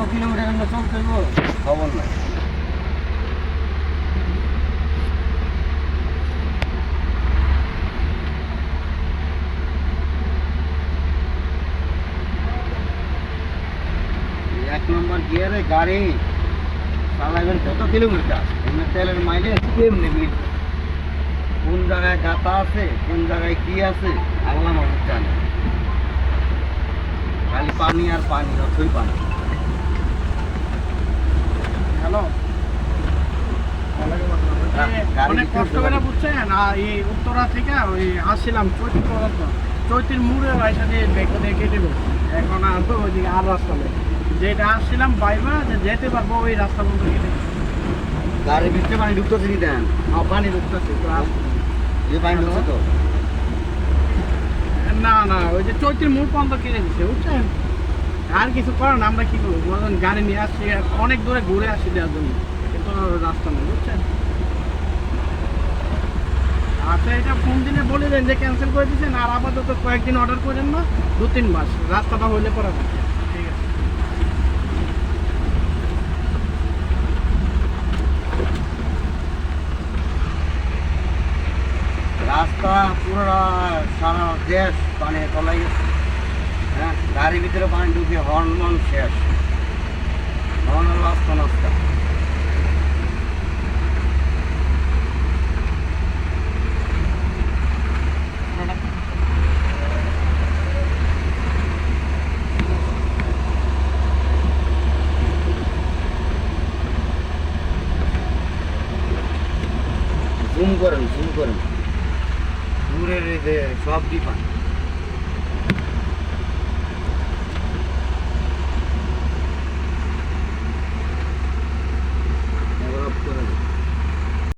Kilometre আমরা চলতে হইব খবর নাই এই এক নম্বর গিয়ারে গাড়ি চালাবেন কত কিলোমিটার এমনি তেলের মাইলেজ কেমনি মিলবে কোন জায়গায় গাতা আছে কোন জায়গায় কি আছে আল্লাহ মানুষ জানে খালি পানি আর পানি অথই পানি হ্যালো অনেক কষ্ট করে। বুঝছেন? আর এই উত্তরা থেকে ওই আসছিলাম চৈতি পর্যন্ত চৈতির মুড়ে পয়সা দিয়ে বেঁকে দিয়ে কেটে এখন আর ওইদিকে আর রাস্তা নেই। যেটা আসছিলাম বাইবা যে যেতে পারব ওই রাস্তা বন্ধ কেটে। গাড়ির ভিতরে পানি ঢুকতেছে কি দেন? আর পানি ঢুকতেছে তো আর- পানি ঢুকছে তো। না না ওই যে চৈতির মূল পর্যন্ত কেটে দিচ্ছে বুঝছেন? আর কিছু করার না, আমরা কি করব? বলেন, গাড়ি নিয়ে আসছি অনেক দূরে ঘুরে আসছি দেওয়ার জন্য। কিন্তু রাস্তা নেই, বুঝছেন? আচ্ছা এটা ফোন দিলে বলে দেন যে ক্যান্সেল করে দিচ্ছেন আর আপাতত কয়েকদিন অর্ডার করেন না, দু তিন মাস, রাস্তাটা হইলে পরে। ঠিক আছে। রাস্তা পুরো সারা দেশ পানি তলাই গেছে। হ্যাঁ গাড়ির ভিতরে পানি ঢুকে হর্ন শেষ। হর্নের রাস্তা নষ্ট। জুম করেন জুম করেন। দূরের সব পানি